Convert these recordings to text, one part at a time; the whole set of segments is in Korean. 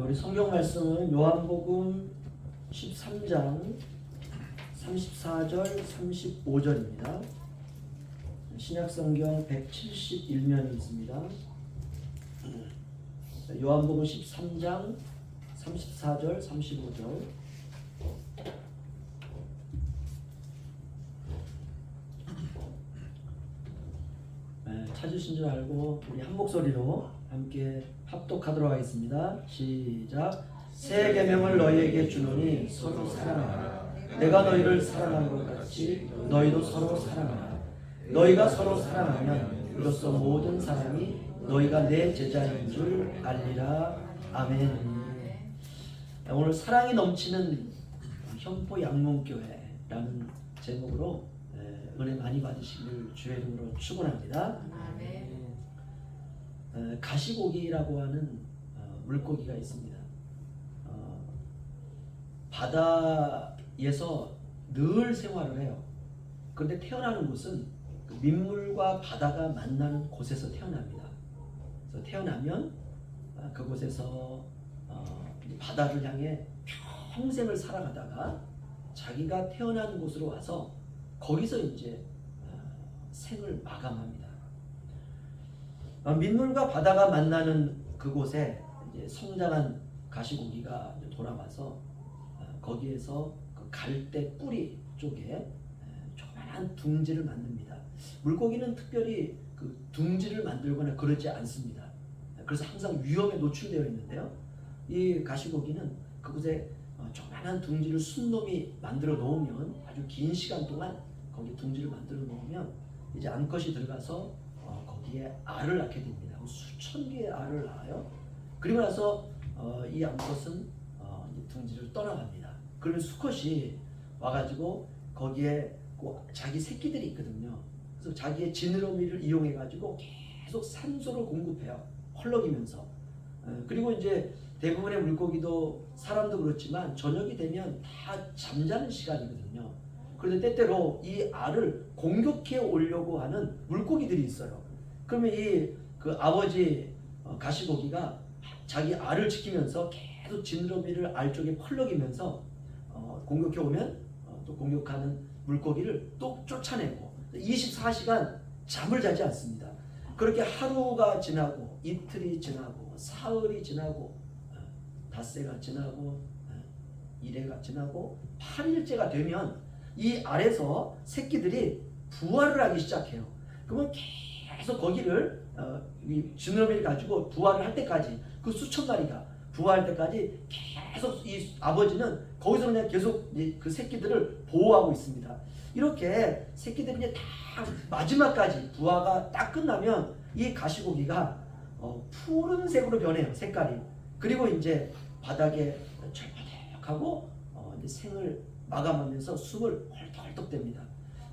네, 우리 성경 말씀은 요한복음 13장 34절 35절입니다. 신약 성경 171면이 있습니다. 네, 요한복음 13장 34절 35절 네, 찾으신 줄 알고 우리 한 목소리로 함께 합독하도록 하겠습니다. 시작. 새 계명을 너희에게 주노니 서로 사랑하라. 내가 너희를 사랑한 것 같이 너희도 서로 사랑하라. 너희가 서로 사랑하면 이로써 모든 사람이 너희가 내 제자인 줄 알리라. 아멘. 오늘 사랑이 넘치는 현포 양문교회라는 제목으로 에, 은혜 많이 받으시길 주의 이름으로 축원합니다. 어, 가시고기라고 하는 어, 물고기가 있습니다. 어, 바다에서 늘 생활을 해요. 그런데 태어나는 곳은 그 민물과 바다가 만나는 곳에서 태어납니다. 그래서 태어나면 아, 그곳에서 바다를 향해 평생을 살아가다가 자기가 태어난 곳으로 와서 거기서 이제 어, 생을 마감합니다. 어, 민물과 바다가 만나는 그곳에 이제 성장한 가시고기가 돌아와서 어, 거기에서 그 갈대 뿌리 쪽에 에, 조그만한 둥지를 만듭니다. 물고기는 특별히 그 둥지를 만들거나 그러지 않습니다. 그래서 항상 위험에 노출되어 있는데요. 이 가시고기는 그곳에 어, 조그만한 둥지를 순놈이 만들어 놓으면 아주 긴 시간 동안 거기 둥지를 만들어 놓으면 이제 암컷이 들어가서 어, 거기에 알을 낳게 됩니다. 수천 개의 알을 낳아요. 그리고 나서 어, 이 암컷은 어, 둥지를 떠나갑니다. 그러면 수컷이 와가지고 거기에 그 자기 새끼들이 있거든요. 그래서 자기의 지느러미를 이용해 가지고 계속 산소를 공급해요. 헐렁이면서. 어, 그리고 이제 대부분의 물고기도 사람도 그렇지만 저녁이 되면 다 잠자는 시간이거든요. 그런데 때때로 이 알을 공격해 오려고 하는 물고기들이 있어요. 그러면 이 그 아버지 어, 가시고기가 자기 알을 지키면서 계속 지느러미를 알 쪽에 펄럭이면서 어, 공격해 오면 어, 또 공격하는 물고기를 또 쫓아내고 24시간 잠을 자지 않습니다. 그렇게 하루가 지나고 이틀이 지나고 사흘이 지나고 어, 닷새가 지나고 어, 일해가 지나고 8일째가 되면 이 알에서 새끼들이 부화를 하기 시작해요. 그러면 거기를 어, 이 지느러미를 가지고 부화를 할 때까지 그 수천 마리가 부화할 때까지 계속 이 아버지는 거기서 그냥 계속 이그 새끼들을 보호하고 있습니다. 이렇게 새끼들이 이제 다 마지막까지 부화가 딱 끝나면 이 가시고기가 어, 푸른색으로 변해요 색깔이. 그리고 이제 바닥에 철퍼덕하고 어, 이제 생을 마감하면서 숨을 헐떡헐떡 댑니다.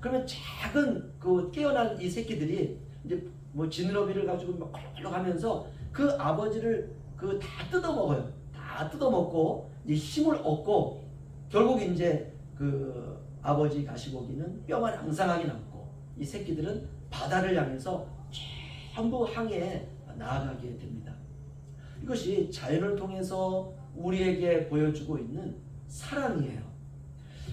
그러면 작은 그 깨어난 이 새끼들이 이제 뭐 지느러미를 가지고 막 펄럭펄럭하면서 그 아버지를 그 다 뜯어 먹어요. 다 뜯어 먹고 이제 힘을 얻고 결국 이제 그 아버지 가시고기는 뼈만 앙상하게 남고 이 새끼들은 바다를 향해서 전부 항해에 나아가게 됩니다. 이것이 자연을 통해서 우리에게 보여주고 있는 사랑이에요.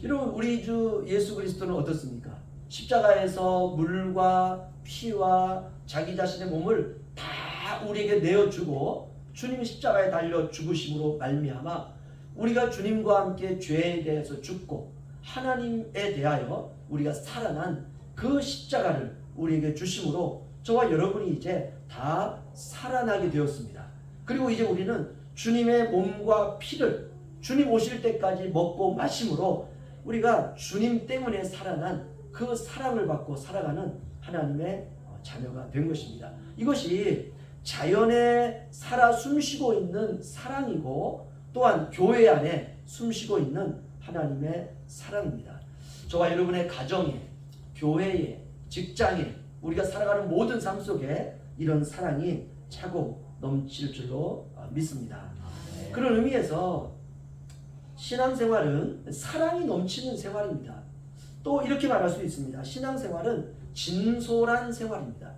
여러분 우리 주 예수 그리스도는 어떻습니까? 십자가에서 물과 피와 자기 자신의 몸을 다 우리에게 내어주고 주님이 십자가에 달려 죽으심으로 말미암아 우리가 주님과 함께 죄에 대해서 죽고 하나님에 대하여 우리가 살아난 그 십자가를 우리에게 주심으로 저와 여러분이 이제 다 살아나게 되었습니다. 그리고 이제 우리는 주님의 몸과 피를 주님 오실 때까지 먹고 마심으로 우리가 주님 때문에 살아난 그 사랑을 받고 살아가는 하나님의 어, 자녀가 된 것입니다. 이것이 자연에 살아 숨쉬고 있는 사랑이고 또한 교회 안에 숨쉬고 있는 하나님의 사랑입니다. 저와 여러분의 가정에, 교회에, 직장에 우리가 살아가는 모든 삶 속에 이런 사랑이 차고 넘칠 줄로 어, 믿습니다. 그런 의미에서 신앙생활은 사랑이 넘치는 생활입니다. 또 이렇게 말할 수 있습니다. 신앙생활은 진솔한 생활입니다.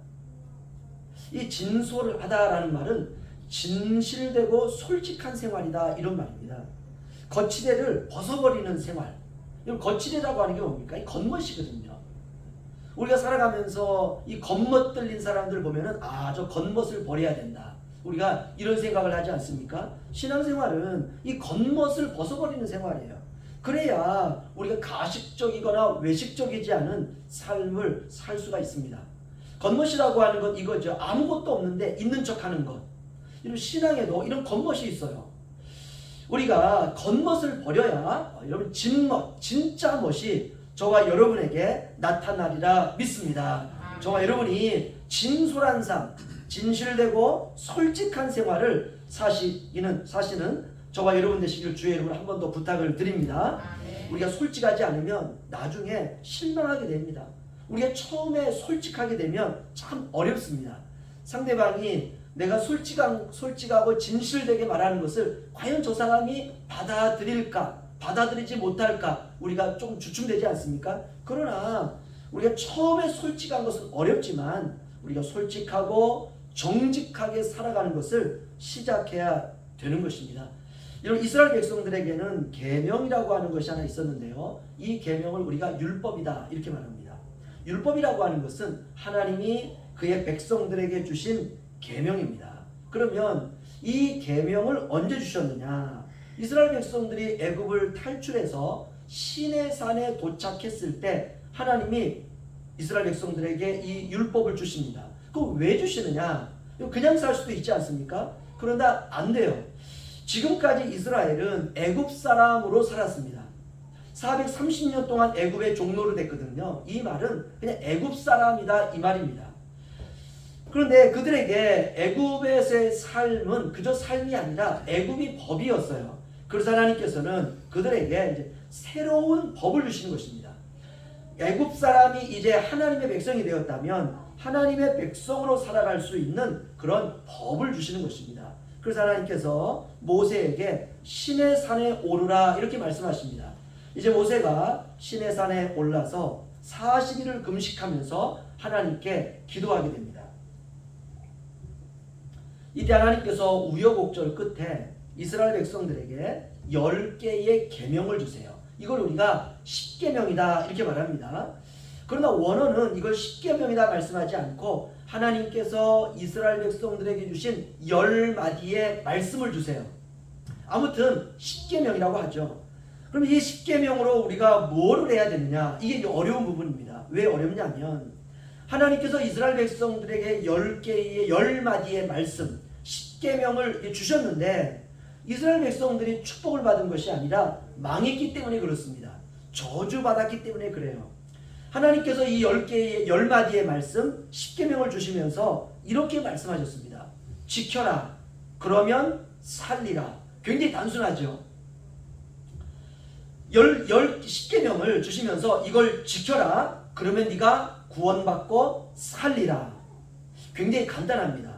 이 진솔하다라는 말은 진실되고 솔직한 생활이다 이런 말입니다. 거치대를 벗어버리는 생활. 이걸 거치대라고 하는 게 뭡니까? 이 겉멋이거든요. 우리가 살아가면서 이 겉멋 들린 사람들 보면은 아 저 겉멋을 버려야 된다. 우리가 이런 생각을 하지 않습니까? 신앙생활은 이 겉멋을 벗어버리는 생활이에요. 그래야 우리가 가식적이거나 외식적이지 않은 삶을 살 수가 있습니다. 겉멋이라고 하는 건 이거죠. 아무것도 없는데 있는 척 하는 것. 이런 신앙에도 이런 겉멋이 있어요. 우리가 겉멋을 버려야 어, 여러분 진멋, 진짜 멋이 저와 여러분에게 나타나리라 믿습니다. 저와 여러분이 진솔한 삶, 진실되고 솔직한 생활을 사시기는 사시는 저와 여러분 되시길 주의 이름으로 한 번 더 부탁을 드립니다. 우리가 솔직하지 않으면 나중에 실망하게 됩니다. 우리가 처음에 솔직하게 되면 참 어렵습니다. 상대방이 내가 솔직한, 솔직하고 진실되게 말하는 것을 과연 저 사람이 받아들일까, 받아들이지 못할까, 우리가 좀 주춤되지 않습니까? 그러나 우리가 처음에 솔직한 것은 어렵지만 우리가 솔직하고 정직하게 살아가는 것을 시작해야 되는 것입니다. 여러분 이스라엘 백성들에게는 계명이라고 하는 것이 하나 있었는데요. 이 계명을 우리가 율법이다 이렇게 말합니다. 율법이라고 하는 것은 하나님이 그의 백성들에게 주신 계명입니다. 그러면 이 계명을 언제 주셨느냐? 이스라엘 백성들이 애굽을 탈출해서 시내 산에 도착했을 때 하나님이 이스라엘 백성들에게 이 율법을 주십니다. 그거 왜 주시느냐? 그냥 살 수도 있지 않습니까? 그러나 안 돼요. 지금까지 이스라엘은 애굽 사람으로 살았습니다. 430년 동안 애굽의 종로로 됐거든요. 이 말은 그냥 애굽 사람이다 이 말입니다. 그런데 그들에게 애굽에서의 삶은 그저 삶이 아니라 애굽이 법이었어요. 그래서 하나님께서는 그들에게 새로운 법을 주시는 것입니다. 애굽 사람이 이제 하나님의 백성이 되었다면 하나님의 백성으로 살아갈 수 있는 그런 법을 주시는 것입니다. 그래서 하나님께서 모세에게 신의 산에 오르라 이렇게 말씀하십니다. 이제 모세가 신의 산에 올라서 40일을 금식하면서 하나님께 기도하게 됩니다. 이때 하나님께서 우여곡절 끝에 이스라엘 백성들에게 10개의 계명을 주세요. 이걸 우리가 10계명이다 이렇게 말합니다. 그러나 원어는 이걸 10계명이다 말씀하지 않고 하나님께서 이스라엘 백성들에게 주신 10마디의 말씀을 주세요. 아무튼 10계명이라고 하죠. 그럼 이 10계명으로 우리가 뭐를 해야 되느냐? 이게 어려운 부분입니다. 왜 어렵냐면 하나님께서 이스라엘 백성들에게 10개의 10마디의 말씀 10계명을 주셨는데 이스라엘 백성들이 축복을 받은 것이 아니라 망했기 때문에 그렇습니다. 저주받았기 때문에 그래요. 하나님께서 이 10개의 10마디의 말씀 10계명을 주시면서 이렇게 말씀하셨습니다. 지켜라. 그러면 살리라. 굉장히 단순하죠. 열, 열, 10계명을 주시면서 이걸 지켜라. 그러면 네가 구원받고 살리라. 굉장히 간단합니다.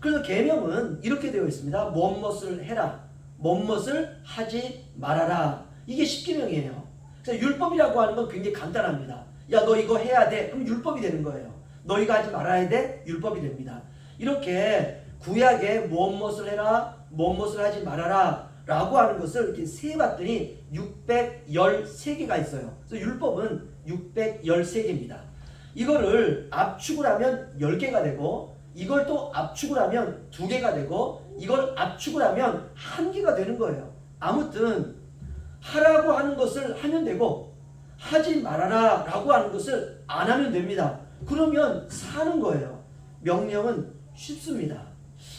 그래서 계명은 이렇게 되어 있습니다. 무엇을 해라. 무엇을 하지 말아라. 이게 10계명이에요. 그래서 율법이라고 하는 건 굉장히 간단합니다. 야, 너 이거 해야 돼. 그럼 율법이 되는 거예요. 너희가 하지 말아야 돼. 율법이 됩니다. 이렇게 구약에 무엇을 해라. 무엇을 하지 말아라. 라고 하는 것을 이렇게 세봤더니 613개가 있어요. 그래서 율법은 613개입니다. 이거를 압축을 하면 10개가 되고 이걸 또 압축을 하면 2개가 되고 이걸 압축을 하면 1개가 되는 거예요. 아무튼 하라고 하는 것을 하면 되고 하지 말아라 라고 하는 것을 안 하면 됩니다. 그러면 사는 거예요. 명령은 쉽습니다.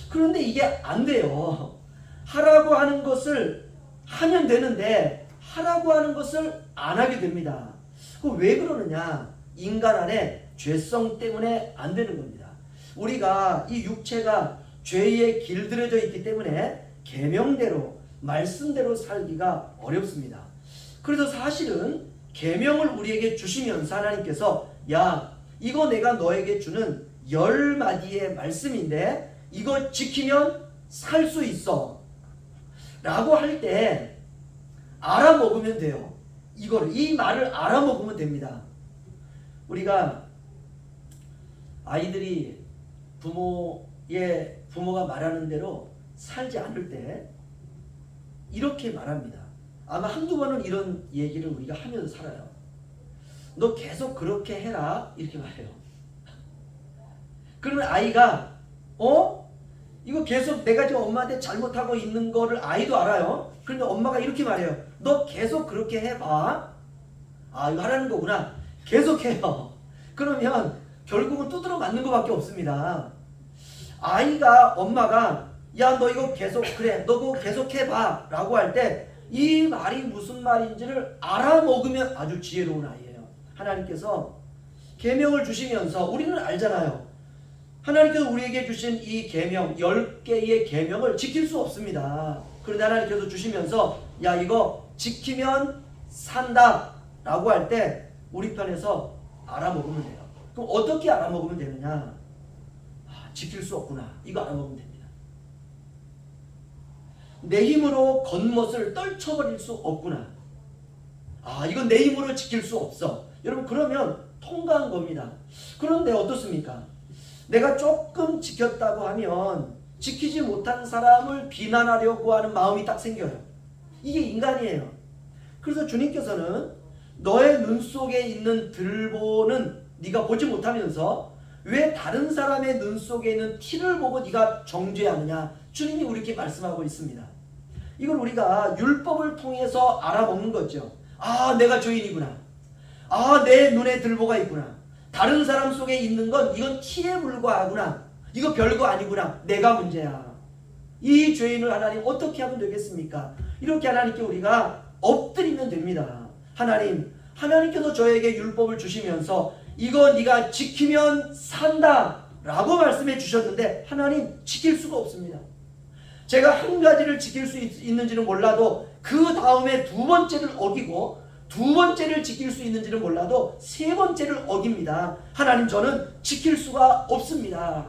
그런데 이게 안 돼요. 하라고 하는 것을 하면 되는데 하라고 하는 것을 안 하게 됩니다. 왜 그러느냐? 인간 안에 죄성 때문에 안 되는 겁니다. 우리가 이 육체가 죄에 길들여져 있기 때문에 계명대로 말씀대로 살기가 어렵습니다. 그래서 사실은 계명을 우리에게 주시면서 하나님께서 야 이거 내가 너에게 주는 열 마디의 말씀인데 이거 지키면 살 수 있어. 라고 할 때 알아먹으면 돼요. 이걸 이 말을 알아먹으면 됩니다. 우리가 아이들이 부모 예, 부모가 말하는 대로 살지 않을 때 이렇게 말합니다. 아마 한두 번은 이런 얘기를 우리가 하면서 살아요. 너 계속 그렇게 해라 이렇게 말해요. 그러면 아이가 어? 이거 계속 내가 지금 엄마한테 잘못하고 있는 거를 아이도 알아요. 그런데 엄마가 이렇게 말해요. 너 계속 그렇게 해봐. 아 이거 하라는 거구나. 계속해요. 그러면 결국은 두드러 맞는 것밖에 없습니다. 아이가 엄마가 야 너 이거 계속 그래 너 그거 계속 해봐 라고 할 때 이 말이 무슨 말인지를 알아먹으면 아주 지혜로운 아이예요. 하나님께서 계명을 주시면서 우리는 알잖아요. 하나님께서 우리에게 주신 이 계명 10개의 계명을 지킬 수 없습니다. 그런데 하나님께서 주시면서 야 이거 지키면 산다. 라고 할 때 우리 편에서 알아먹으면 돼요. 그럼 어떻게 알아먹으면 되느냐? 아, 지킬 수 없구나. 이거 알아먹으면 됩니다. 내 힘으로 겉멋을 떨쳐버릴 수 없구나. 아, 이건 내 힘으로 지킬 수 없어. 여러분, 그러면 통과한 겁니다. 그런데 어떻습니까? 내가 조금 지켰다고 하면 지키지 못한 사람을 비난하려고 하는 마음이 딱 생겨요. 이게 인간이에요. 그래서 주님께서는 너의 눈 속에 있는 들보는 네가 보지 못하면서 왜 다른 사람의 눈 속에 있는 티를 보고 네가 정죄하느냐? 주님이 우리에게 말씀하고 있습니다. 이걸 우리가 율법을 통해서 알아먹는 거죠. 아, 내가 죄인이구나. 아, 내 눈에 들보가 있구나. 다른 사람 속에 있는 건 이건 티에 불과하구나. 이거 별거 아니구나. 내가 문제야. 이 죄인을 하나님 어떻게 하면 되겠습니까? 이렇게 하나님께 우리가 엎드리면 됩니다. 하나님, 하나님께서 저에게 율법을 주시면서 이거 네가 지키면 산다 라고 말씀해 주셨는데 하나님 지킬 수가 없습니다. 제가 한 가지를 지킬 수 있, 있는지는 몰라도 그 다음에 두 번째를 어기고 두 번째를 지킬 수 있는지는 몰라도 세 번째를 어깁니다. 하나님 저는 지킬 수가 없습니다.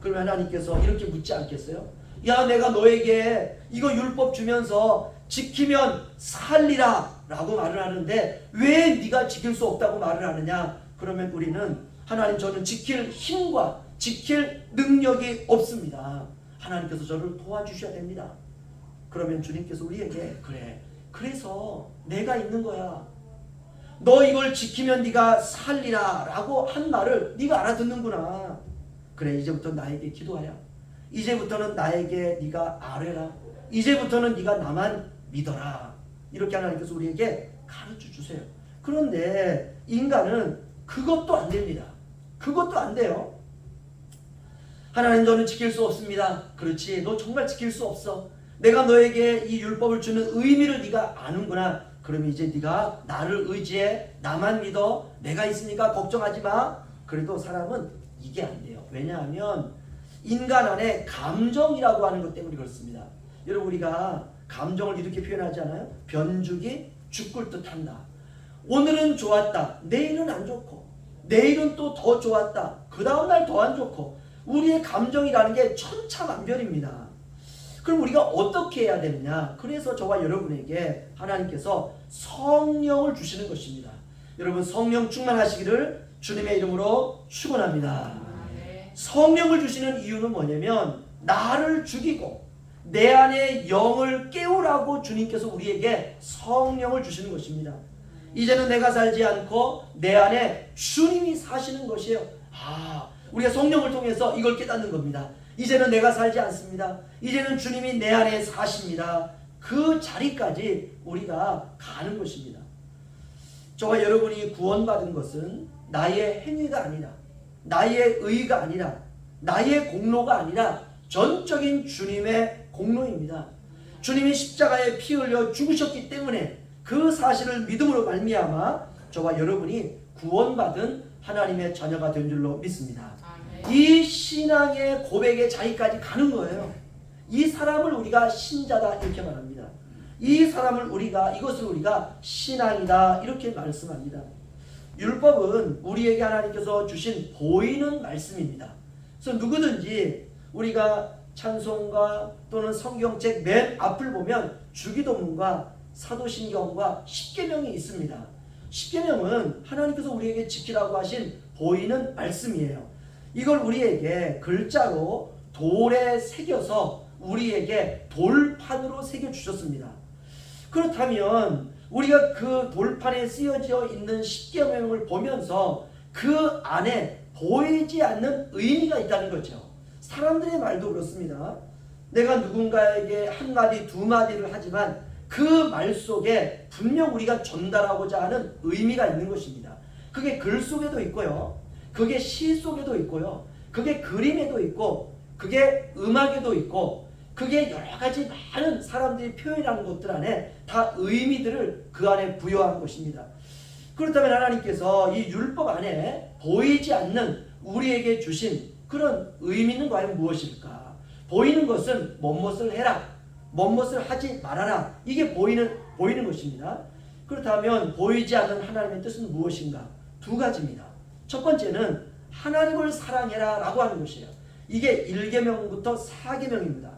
그러면 하나님께서 이렇게 묻지 않겠어요? 야 내가 너에게 이거 율법 주면서 지키면 살리라 라고 말을 하는데 왜 네가 지킬 수 없다고 말을 하느냐 그러면 우리는 하나님 저는 지킬 힘과 지킬 능력이 없습니다. 하나님께서 저를 도와주셔야 됩니다. 그러면 주님께서 우리에게 그래 그래서 내가 있는 거야. 너 이걸 지키면 네가 살리라 라고 한 말을 네가 알아듣는구나. 그래 이제부터 나에게 기도하라 이제부터는 나에게 네가 아뢰라. 이제부터는 네가 나만 믿어라. 이렇게 하나님께서 우리에게 가르쳐 주세요. 그런데 인간은 그것도 안 됩니다. 그것도 안 돼요 하나님 너는 지킬 수 없습니다. 그렇지. 너 정말 지킬 수 없어. 내가 너에게 이 율법을 주는 의미를 네가 아는구나. 그러면 이제 네가 나를 의지해. 나만 믿어. 내가 있으니까 걱정하지 마. 그래도 사람은 이게 안 돼요. 왜냐하면 인간 안에 감정이라고 하는 것 때문에 그렇습니다. 여러분 우리가 감정을 이렇게 표현하지 않아요? 변죽이 죽을 듯 한다. 오늘은 좋았다. 내일은 안 좋고 내일은 또 더 좋았다. 그 다음 날 더 안 좋고 우리의 감정이라는 게 천차만별입니다. 그럼 우리가 어떻게 해야 되느냐? 그래서 저와 여러분에게 하나님께서 성령을 주시는 것입니다. 여러분 성령 충만하시기를 주님의 이름으로 축원합니다. 성령을 주시는 이유는 뭐냐면 나를 죽이고 내 안에 영을 깨우라고 주님께서 우리에게 성령을 주시는 것입니다. 이제는 내가 살지 않고 내 안에 주님이 사시는 것이에요. 아, 우리가 성령을 통해서 이걸 깨닫는 겁니다. 이제는 내가 살지 않습니다. 이제는 주님이 내 안에 사십니다. 그 자리까지 우리가 가는 것입니다. 저와 여러분이 구원받은 것은 나의 행위가 아니라 나의 의가 아니라 나의 공로가 아니라 전적인 주님의 공로입니다. 주님이 십자가에 피 흘려 죽으셨기 때문에 그 사실을 믿음으로 말미암아 저와 여러분이 구원받은 하나님의 자녀가 된 줄로 믿습니다. 이 신앙의 고백의 자리까지 가는 거예요. 이 사람을 우리가 신자다 이렇게 말합니다. 이 사람을 우리가 이것을 우리가 신앙이다 이렇게 말씀합니다. 율법은 우리에게 하나님께서 주신 보이는 말씀입니다. 그래서 누구든지 우리가 찬송가 또는 성경책 맨 앞을 보면 주기도문과 사도신경과 십계명이 있습니다. 십계명은 하나님께서 우리에게 지키라고 하신 보이는 말씀이에요. 이걸 우리에게 글자로 돌에 새겨서 우리에게 돌판으로 새겨 주셨습니다. 그렇다면 우리가 그 돌판에 쓰여져 있는 십계명을 보면서 그 안에 보이지 않는 의미가 있다는 거죠. 사람들의 말도 그렇습니다. 내가 누군가에게 한 마디 두 마디를 하지만 그 말 속에 분명 우리가 전달하고자 하는 의미가 있는 것입니다. 그게 글 속에도 있고요. 그게 시 속에도 있고요. 그게 그림에도 있고 그게 음악에도 있고 그게 여러 가지 많은 사람들이 표현하는 것들 안에 다 의미들을 그 안에 부여한 것입니다. 그렇다면 하나님께서 이 율법 안에 보이지 않는 우리에게 주신 그런 의미는 과연 무엇일까? 보이는 것은 뭐뭇을 해라, 뭐뭇을 하지 말아라. 이게 보이는 보이는 것입니다. 그렇다면 보이지 않는 하나님의 뜻은 무엇인가? 두 가지입니다. 첫 번째는 하나님을 사랑해라 라고 하는 것이에요. 이게 1계명부터 4계명입니다.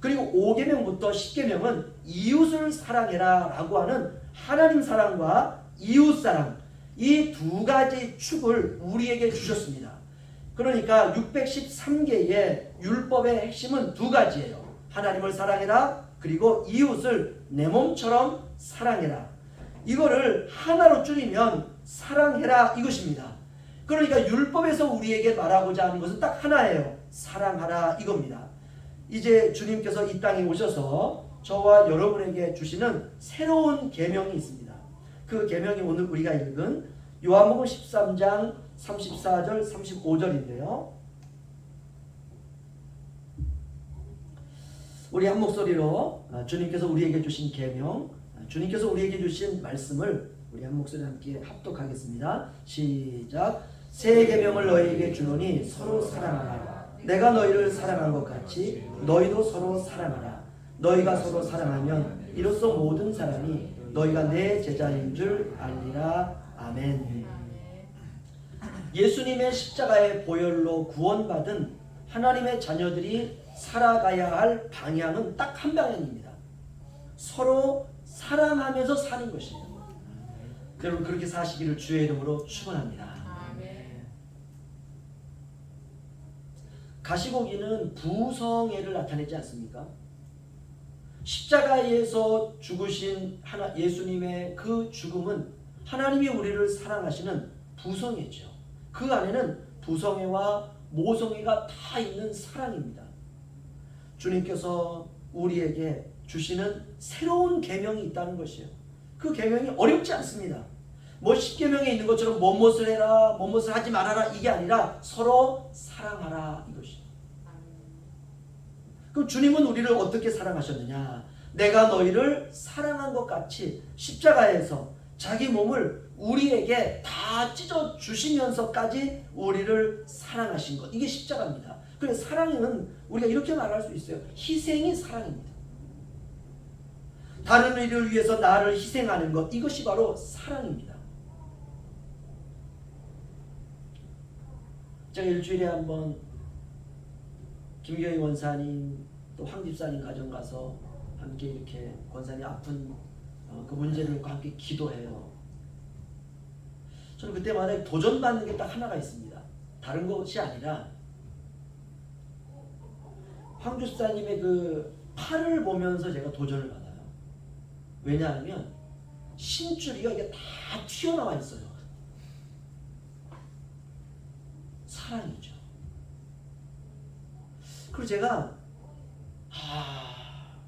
그리고 5계명부터 10계명은 이웃을 사랑해라 라고 하는 하나님 사랑과 이웃 사랑 이 두 가지 축을 우리에게 주셨습니다. 그러니까 613개의 율법의 핵심은 두 가지예요. 하나님을 사랑해라 그리고 이웃을 내 몸처럼 사랑해라. 이거를 하나로 줄이면 사랑해라 이것입니다. 그러니까 율법에서 우리에게 말하고자 하는 것은 딱 하나예요. 사랑하라 이겁니다. 이제 주님께서 이 땅에 오셔서 저와 여러분에게 주시는 새로운 계명이 있습니다. 그 계명이 오늘 우리가 읽은 요한복음 13장 34절 35절인데요. 우리 한 목소리로 아, 주님께서 우리에게 주신 계명, 아, 주님께서 우리에게 주신 말씀을 우리 한 목소리 함께 합독하겠습니다. 시작. 새 계명을 너희에게 주노니 서로 사랑하라. 내가 너희를 사랑한 것 같이 너희도 서로 사랑하라. 너희가 서로 사랑하면 이로써 모든 사람이 너희가 내 제자인 줄 알리라. 아멘. 예수님의 십자가의 보혈로 구원받은 하나님의 자녀들이 살아가야 할 방향은 딱 한 방향입니다. 서로 사랑하면서 사는 것이에요. 여러분 그렇게 사시기를 주의 이름으로 축원합니다. 가시고기는 부성애를 나타내지 않습니까? 십자가에서 죽으신 하나 예수님의 그 죽음은 하나님이 우리를 사랑하시는 부성애죠. 그 안에는 부성애와 모성애가 다 있는 사랑입니다. 주님께서 우리에게 주시는 새로운 계명이 있다는 것이에요. 그 계명이 어렵지 않습니다. 뭐 십계명에 있는 것처럼 뭐뭇을 해라, 뭐뭇을 하지 말아라 이게 아니라 서로 사랑하라 이것이에요. 그럼 주님은 우리를 어떻게 사랑하셨느냐? 내가 너희를 사랑한 것 같이 십자가에서 자기 몸을 우리에게 다 찢어 주시면서까지 우리를 사랑하신 것. 이게 십자가입니다. 그래서 사랑은 우리가 이렇게 말할 수 있어요. 희생이 사랑입니다. 다른 이를 위해서 나를 희생하는 것. 이것이 바로 사랑입니다. 제가 일주일에 한 번 김경희 원사님 또 황 집사님 가정 가서 함께 이렇게 권사님 아픈 어, 그 문제를 함께 기도해요. 저는 그때마다 도전받는 게 딱 하나가 있습니다. 다른 것이 아니라 황 집사님의 그 팔을 보면서 제가 도전을 받아요. 왜냐하면 신줄이가 이게 다 튀어나와 있어요. 사랑이죠. 그리고 제가 아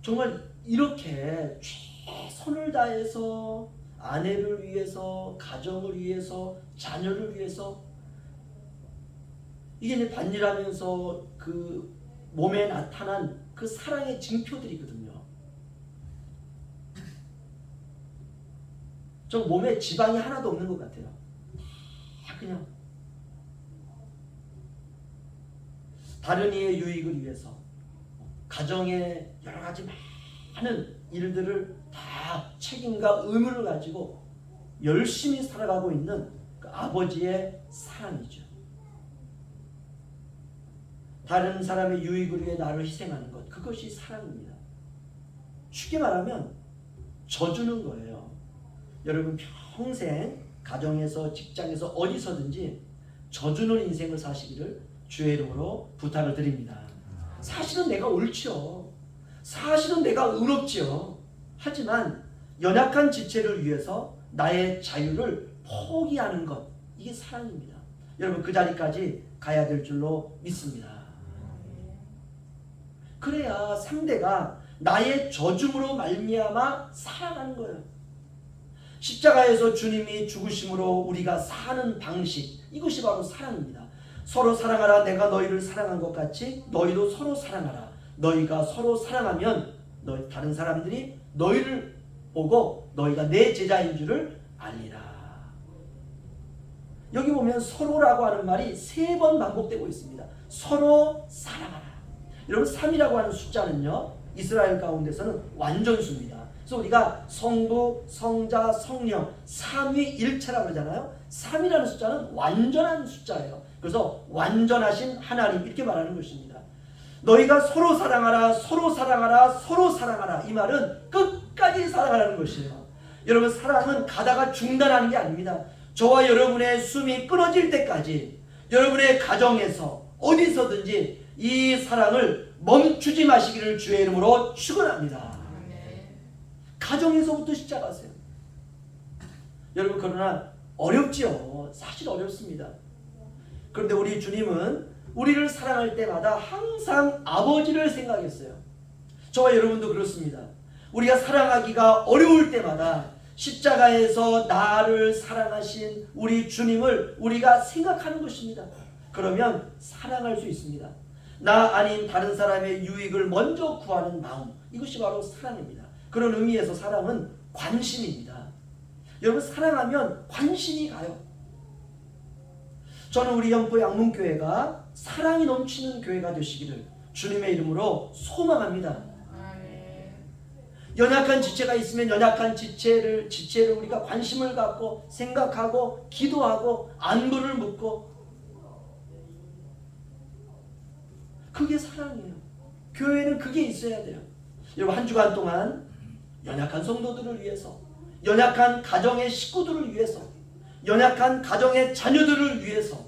정말 이렇게 최선을 다해서 아내를 위해서 가정을 위해서 자녀를 위해서 이게 내 반일하면서 그 몸에 나타난 그 사랑의 징표들이거든요. 저 몸에 지방이 하나도 없는 것 같아요. 다 그냥 다른 이의 유익을 위해서 가정의 여러 가지 많은 일들을 다 책임과 의무를 가지고 열심히 살아가고 있는 그 아버지의 사랑이죠. 다른 사람의 유익을 위해 나를 희생하는 것 그것이 사랑입니다. 쉽게 말하면 져주는 거예요. 여러분 평생 가정에서 직장에서 어디서든지 져주는 인생을 사시기를 주의 이름으로 부탁을 드립니다. 사실은 내가 옳지요. 사실은 내가 의롭지요. 하지만 연약한 지체를 위해서 나의 자유를 포기하는 것 이게 사랑입니다. 여러분 그 자리까지 가야 될 줄로 믿습니다. 그래야 상대가 나의 저줌으로 말미암아 살아가는 거예요. 십자가에서 주님이 죽으심으로 우리가 사는 방식 이것이 바로 사랑입니다. 서로 사랑하라 내가 너희를 사랑한 것 같이 너희도 서로 사랑하라. 너희가 서로 사랑하면 너희 다른 사람들이 너희를 보고 너희가 내 제자인 줄을 알리라. 여기 보면 서로라고 하는 말이 세 번 반복되고 있습니다. 서로 사랑하라. 여러분 3이라고 하는 숫자는요. 이스라엘 가운데서는 완전수입니다. 그래서 우리가 성부, 성자, 성령 삼위 일체라고 그러잖아요. 3이라는 숫자는 완전한 숫자예요. 그래서 완전하신 하나님 이렇게 말하는 것입니다. 너희가 서로 사랑하라, 서로 사랑하라, 서로 사랑하라. 이 말은 끝까지 사랑하라는 것이에요. 여러분 사랑은 가다가 중단하는 게 아닙니다. 저와 여러분의 숨이 끊어질 때까지 여러분의 가정에서 어디서든지 이 사랑을 멈추지 마시기를 주의 이름으로 축원합니다. 가정에서부터 시작하세요. 여러분 그러나 어렵지요. 사실 어렵습니다. 그런데 우리 주님은 우리를 사랑할 때마다 항상 아버지를 생각했어요. 저와 여러분도 그렇습니다. 우리가 사랑하기가 어려울 때마다 십자가에서 나를 사랑하신 우리 주님을 우리가 생각하는 것입니다. 그러면 사랑할 수 있습니다. 나 아닌 다른 사람의 유익을 먼저 구하는 마음 이것이 바로 사랑입니다. 그런 의미에서 사랑은 관심입니다. 여러분 사랑하면 관심이 가요. 저는 우리 연포 양문교회가 사랑이 넘치는 교회가 되시기를 주님의 이름으로 소망합니다. 연약한 지체가 있으면 연약한 지체를 지체를 우리가 관심을 갖고 생각하고 기도하고 안부를 묻고 그게 사랑이에요. 교회는 그게 있어야 돼요. 여러분 한 주간 동안 연약한 성도들을 위해서 연약한 가정의 식구들을 위해서 연약한 가정의 자녀들을 위해서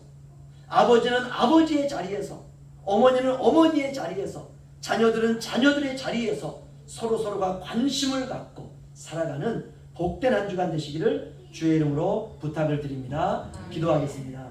아버지는 아버지의 자리에서 어머니는 어머니의 자리에서 자녀들은 자녀들의 자리에서 서로 서로가 관심을 갖고 살아가는 복된 한 주간 되시기를 주의 이름으로 부탁을 드립니다. 기도하겠습니다.